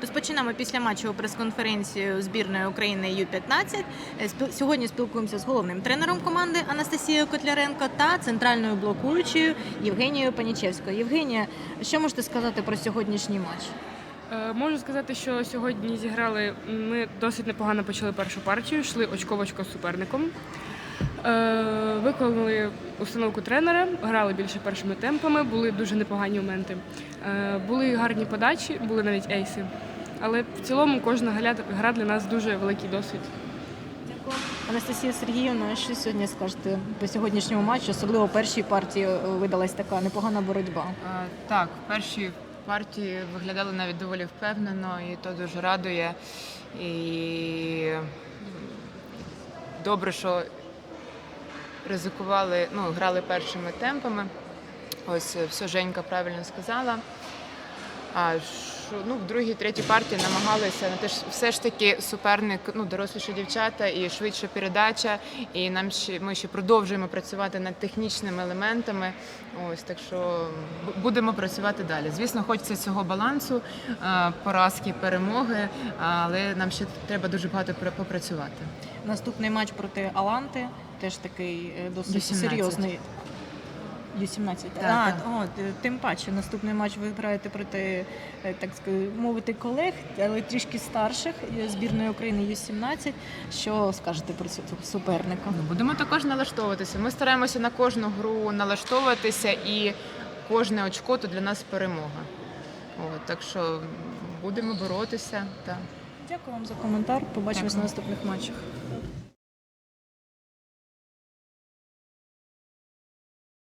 Розпочинаємо після матчу прес-конференцію збірної України Ю-15. Е, Сьогодні спілкуємося з головним тренером команди Анастасією Котляренко та центральною блокуючою Євгенією Панічевською. Євгенія, що можете сказати про сьогоднішній матч? Е, Можу сказати, що сьогодні зіграли. Ми досить непогано почали першу партію, йшли очко з суперником. Е, Виконали установку тренера, грали більше першими темпами, були дуже непогані моменти. Були гарні подачі, були навіть ейси. Але в цілому кожна гра для нас дуже великий досвід. Дякую. Анастасія Сергіївна, що сьогодні скажете по сьогоднішньому матчу? Особливо в першій партії е, видалась така непогана боротьба. Е, Так, перші партії виглядали навіть доволі впевнено, і то дуже радує. І добре, що ризикували, ну, грали першими темпами. Ось е, все Женька правильно сказала. А що, ну, в другій, третій партії намагалися на те ж все ж таки суперник, ну, доросліші дівчата і швидша передача. І нам ще ми ще продовжуємо працювати над технічними елементами. Ось так що будемо працювати далі. Звісно, хочеться цього балансу, е, поразки, перемоги, але нам ще треба дуже багато попрацювати. Наступний матч проти Аланти теж такий е, досить Ю-17. серйозний. Ю-17. Так, а, так. О, тим паче, наступний матч ви граєте проти, е, так сказати, мовити, колег, але трішки старших е, збірної України Ю-17. Що скажете про цього суперника? Ну, будемо також налаштовуватися. Ми стараємося на кожну гру налаштовуватися, і кожне очко то для нас перемога. От, так що будемо боротися. Так. Дякую вам за коментар. Побачимось Дякую. на наступних матчах.